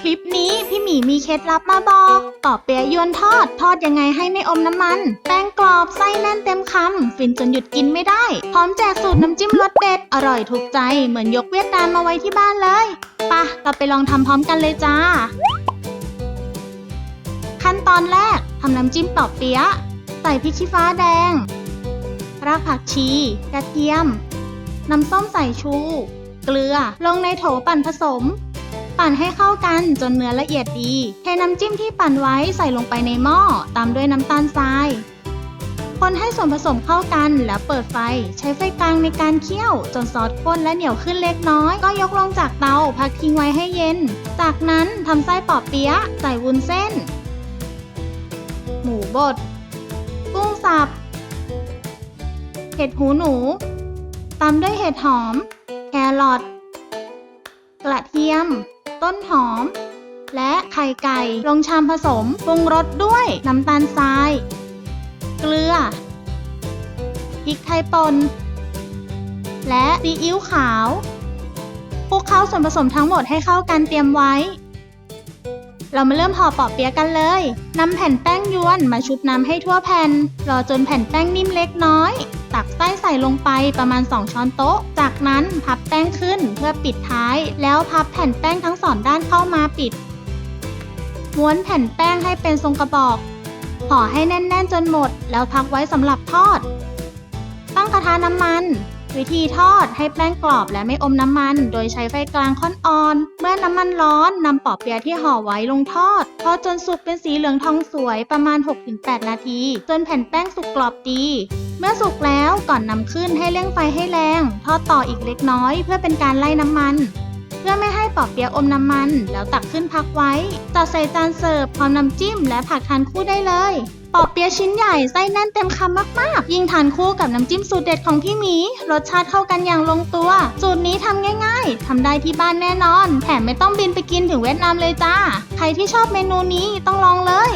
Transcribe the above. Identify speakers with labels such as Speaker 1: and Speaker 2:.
Speaker 1: คลิปนี้พี่หมีมีเคล็ดลับมาบอกปอเปียะยวนทอด ทอดยังไงให้ไม่อมน้ำมัน แป้งกรอบไส้แน่นเต็มคำฟินจนหยุดกินไม่ได้ พร้อมแจกสูตรน้ำจิ้มรสเด็ด อร่อยถูกใจ เหมือนยกเวียดนามมาไว้ที่บ้านเลยปะเราไปลองทำพร้อมกันเลยจ้า ขั้นตอนแรกทำน้ำจิ้มปอเปี๊ยะใส่พริกชี้ฟ้าแดง รากผักชี กระเทียม น้ำส้มสายชู เกลือ ลงในโถปั่นผสม ปั่นให้เข้ากันจนเนื้อละเอียดดี เทน้ำจิ้มที่ปั่นไว้ใส่ลงไปในหม้อ ตามด้วยน้ำตาลทราย คนให้ส่วนผสมเข้ากันแล้วเปิดไฟ ใช้ไฟกลางในการเคี่ยว จนซอสข้นและเหนียวขึ้นเล็กน้อย ก็ยกลงจากเตาพักทิ้งไว้ให้เย็น จากนั้นทำไส้ปอบเปี๊ยะใส่วุ้นเส้น หมูบด กุ้งสับ เห็ดหูหนู ตามด้วยเห็ดหอม แครอทกระเทียม ต้นหอม และไข่ไก่ลงชามผสมปรุงรสด้วยน้ำตาลทราย เกลือพริกไทยป่นและซีอิ๊วขาวคลุกเคล้าส่วนผสมทั้งหมดให้เข้ากันเตรียมไว้ เรามาเริ่มห่อปอเปี๊ยะกันเลยนำแผ่นแป้งยวนมาชุบน้ำให้ทั่วแผ่น รอจนแผ่นแป้งนิ่มเล็กน้อย ตักไส้ใส่ลงไปประมาณ 2 ช้อนโต๊ะ จากนั้นพับแป้งขึ้น พื่อปิดท้าย แล้วพับแผ่นแป้งทั้งสองด้านเข้ามาปิด ม้วนแผ่นแป้งให้เป็นทรงกระบอกห่อให้แน่นๆจนหมด แล้วพักไว้สำหรับทอด ตั้งกระทะน้ำมัน วิธีทอดให้แป้งกรอบและไม่อมน้ำมัน โดยใช้ไฟกลางค่อนอ่อน เมื่อน้ำมันร้อนนำปอเปียะที่ห่อไว้ลงทอด ทอดจนสุกเป็นสีเหลืองทองสวยประมาณ 6-8 นาที จนแผ่นแป้งสุกกรอบดี เมื่อสุกแล้วก่อนนำขึ้นให้เร่งไฟให้แรง ทอดต่ออีกเล็กน้อย เพื่อเป็นการไล่น้ำมัน เพื่อไม่ให้ปอเปี๊ยะอมน้ำมัน แล้วตักขึ้นพักไว้จัดใส่จานเสิร์ฟพร้อมน้ำจิ้มและผักทานคู่ได้เลยปอเปี๊ยะชิ้นใหญ่ไส้แน่นเต็มคำมากๆ ยิ่งทานคู่กับน้ำจิ้มสูตรเด็ดของพี่หมี รสชาติเข้ากันอย่างลงตัว สูตรนี้ทำง่ายๆทำได้ที่บ้านแน่นอน แถมไม่ต้องบินไปกินถึงเวียดนามเลยจ้า ใครที่ชอบเมนูนี้ต้องลองเลย